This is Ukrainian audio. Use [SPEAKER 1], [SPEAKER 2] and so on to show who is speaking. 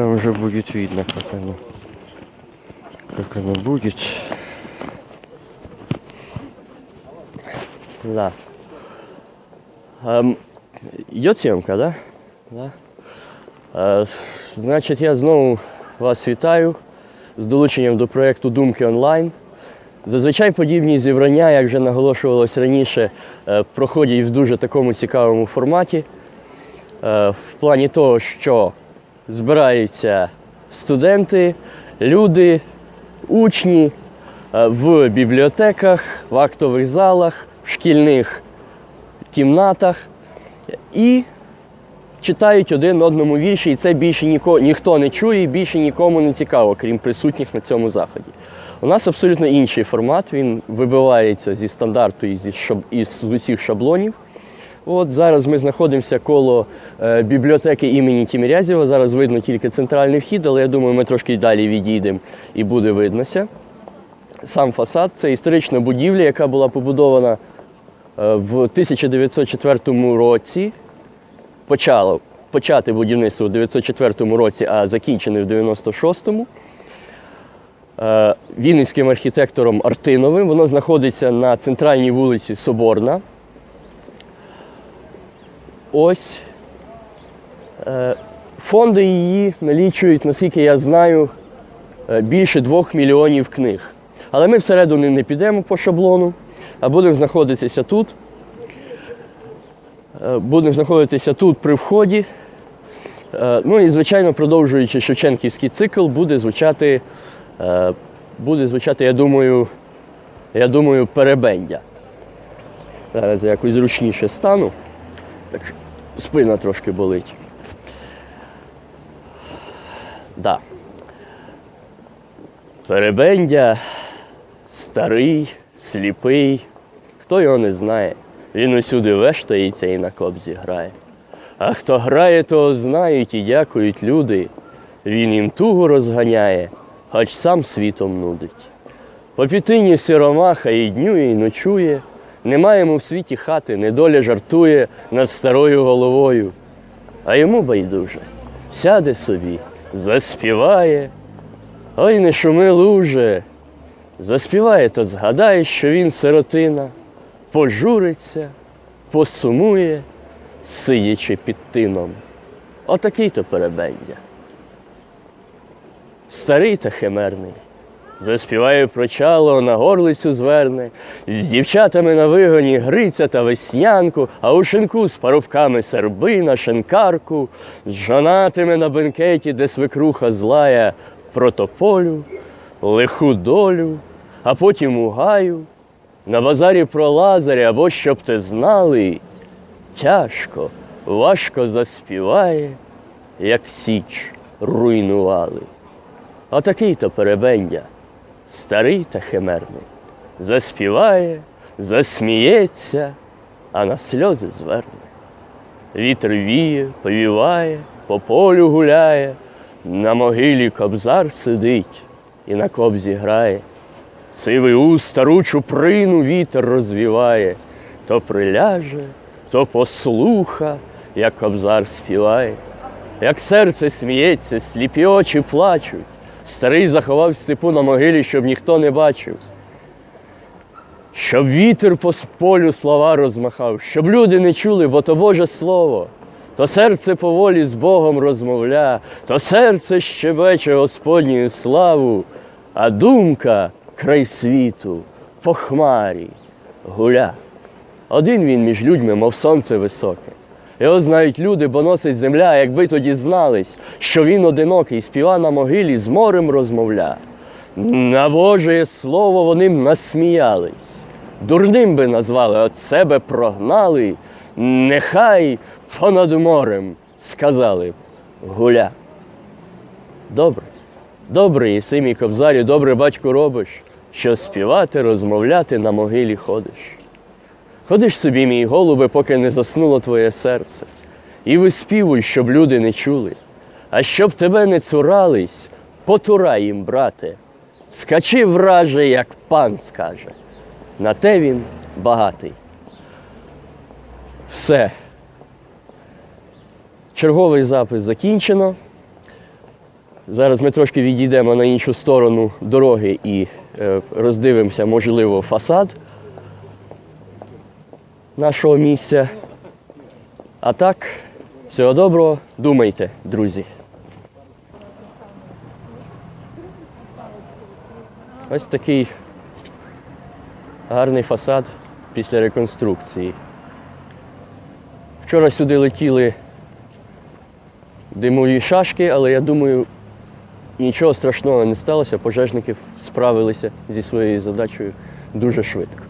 [SPEAKER 1] Там уже будет видно, как оно, как оно будет. Да. Ем, Йде зйомка, да? Да. Е, значить, я знову вас вітаю з долученням до проєкту Думки онлайн. Зазвичай подібні зібрання, як вже наголошувалось раніше, е, проходять в дуже такому цікавому форматі. Е, В плані того, що збираються студенти, люди, учні е, в бібліотеках, в актових залах, в шкільних кімнатах і читають один одному вірші, і це більше ніко, ніхто не чує, і більше нікому не цікаво, крім присутніх на цьому заході. У нас абсолютно інший формат, він вибивається зі стандарту і зі шаб, із усіх шаблонів. От зараз ми знаходимося коло е, бібліотеки імені Тімірязєва. Зараз видно тільки центральний вхід, але я думаю, ми трошки далі відійдемо і буде виднося. Сам фасад це історична будівля, яка була побудована е, в 1904 році. Почало почати будівництво у 1904 році, а закінчене в 96-му. Е, Вінницьким архітектором Артиновим. Воно знаходиться на центральній вулиці Соборна. Ось. Е, Фонди її налічують, наскільки я знаю, е, більше двох мільйонів книг. Але ми всередину не підемо по шаблону, а будемо знаходитися тут. Е, Будемо знаходитися тут при вході. Ну і, звичайно, продовжуючи Шевченківський цикл, буде звучати, буде звучати, я думаю, я думаю, перебендя. Зараз я якось зручніше стану. Так що спина трошки болить. Да. Перебендя старий, сліпий. Хто його не знає? Він усюди вештається і на кобзі грає. А хто грає, того знають і дякують люди. Він їм тугу розганяє, хоч сам світом нудить. По пітині сиромаха і днює, і ночує. Немає йому в світі хати, недоля жартує над старою головою. А йому байдуже, сяде собі, заспіває. Ой, не шуми луже. Заспіває, то згадає, що він сиротина, пожуриться, посумує, сидячи під тином. Отакий то перебендя. Старий та химерний. Заспіває про чало, на горлицю зверне, з дівчатами на вигоні гриця та веснянку, а у шинку з парубками сербина, шинкарку, з жонатими на бенкеті, де свекруха злая, про тополю, лиху долю, а потім у гаю, на базарі про Лазаря, або щоб те знали, тяжко, важко заспіває, як січ руйнували. Отакий то перебендя, старий та химерний. Заспіває, засміється, а на сльози зверне. Вітер віє, повіває, по полю гуляє, на могилі кобзар сидить і на кобзі грає. Сивий у стару чуприну вітер розвіває, то приляже, то послуха, як кобзар співає. Як серце сміється, сліпі очі плачуть, старий заховав степу на могилі, щоб ніхто не бачив. Щоб вітер по полю слова розмахав, щоб люди не чули, бо то Боже Слово, то серце поволі з Богом розмовля, то серце щебече Господню славу, а думка край світу по хмарі гуля. Один він між людьми, мов сонце високе. Його знають люди, бо носить земля, якби тоді знались, що він одинокий, співа на могилі, з морем розмовля. На Боже слово вони насміялись, дурним би назвали, от себе прогнали, нехай понад морем сказали гуля. Добре, добре, єси мій кобзарю, добре батько робиш, що співати, розмовляти на могилі ходиш. Ходиш собі, мій голубе, поки не заснуло твоє серце, і виспівуй, щоб люди не чули. А щоб тебе не цурались, потурай їм, брате, скачи враже, як пан скаже. На те він багатий. Все. Черговий запис закінчено. Зараз ми трошки відійдемо на іншу сторону дороги і е, роздивимося, можливо, фасад нашого місця. А так, всього доброго, думайте, друзі. Ось такий гарний фасад після реконструкції. Вчора сюди летіли димові шашки, але я думаю, нічого страшного не сталося. Пожежники справилися зі своєю задачею дуже швидко.